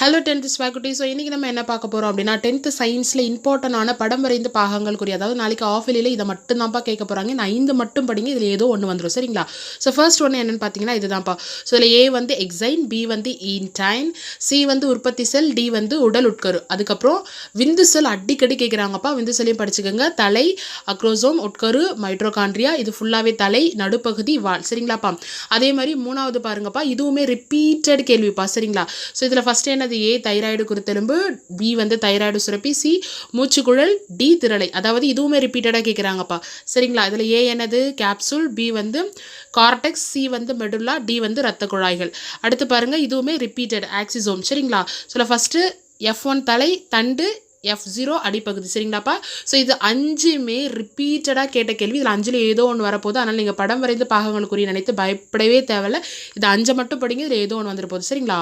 Hello tenth ஸ்வாக்குட்டி so இன்றைக்கி நம்ம என்ன பார்க்க போகிறோம் அப்படின்னா டென்த்து சயின்ஸில் இம்பார்ட்டண்டான படம் வரைந்து பாகங்கள் குறி அதாவது நாளைக்கு ஆஃப் இதை மட்டும் தான்ப்பா கேட்க போகிறாங்க இந்த ஐந்து மட்டும் படிங்க இதில் ஏதோ ஒன்று வந்துடும் சரிங்களா? ஸோ ஃபர்ஸ்ட் ஒன்று என்னென்னு பார்த்தீங்கன்னா இதுதான்ப்பா ஸோ இதில் ஏ வந்து எக்ஸைன் பி வந்து ஈன்டைன் சி வந்து உற்பத்தி செல் டி வந்து உடல் உட்கரு. அதுக்கப்புறம் விந்து செல் அடிக்கடி கேட்குறாங்கப்பா விந்து செல்லையும் படிச்சுக்கோங்க. தலை அக்ரோசோம் உட்கரு மைட்ரோகாண்ட்ரியா இது ஃபுல்லாகவே தலை நடுப்பகுதி வால். சரிங்களாப்பா? அதே மாதிரி மூணாவது பாருங்கப்பா. இதுவுமே ரிப்பீட்டட் கேள்விப்பா. சரிங்களா? ஸோ இதில் ஃபஸ்ட் என்னது ஏ தைராய்டு குருத்தெலும்பு பி வந்து தைராய்டு சுரப்பி சி மூச்சுக்குழல் டி திரளை. அதாவது இதுவுமே ரிப்பீட்டடாக கேட்குறாங்கப்பா சரிங்களா? இதில் ஏ என்னது? கேப்சூல் பி வந்து கார்டெக்ஸ் சி வந்து மெடுல்லா டி வந்து ரத்த குழாய்கள். அடுத்து பாருங்கள் இதுவுமே ரிப்பீட்டட் ஆக்சிசோம் சரிங்களா? ஸோ ஃபஸ்ட்டு எஃப் ஒன் தலை தண்டு எஃப் ஜீரோ அடிப்பகுதி. சரிங்களாப்பா? ஸோ இது அஞ்சுமே ரிப்பீட்டடாக கேட்ட கேள்வி. இதில் அஞ்சில் ஏதோ ஒன்று வரப்போகுது. அதனால் நீங்கள் படம் வரைந்து பாகங்களுக்குரிய நினைத்து பயப்படவே தேவையில்ல. இது அஞ்சை மட்டும் படிங்க இதில் ஏதோ ஒன்று வந்துட்டு போகுது சரிங்களா?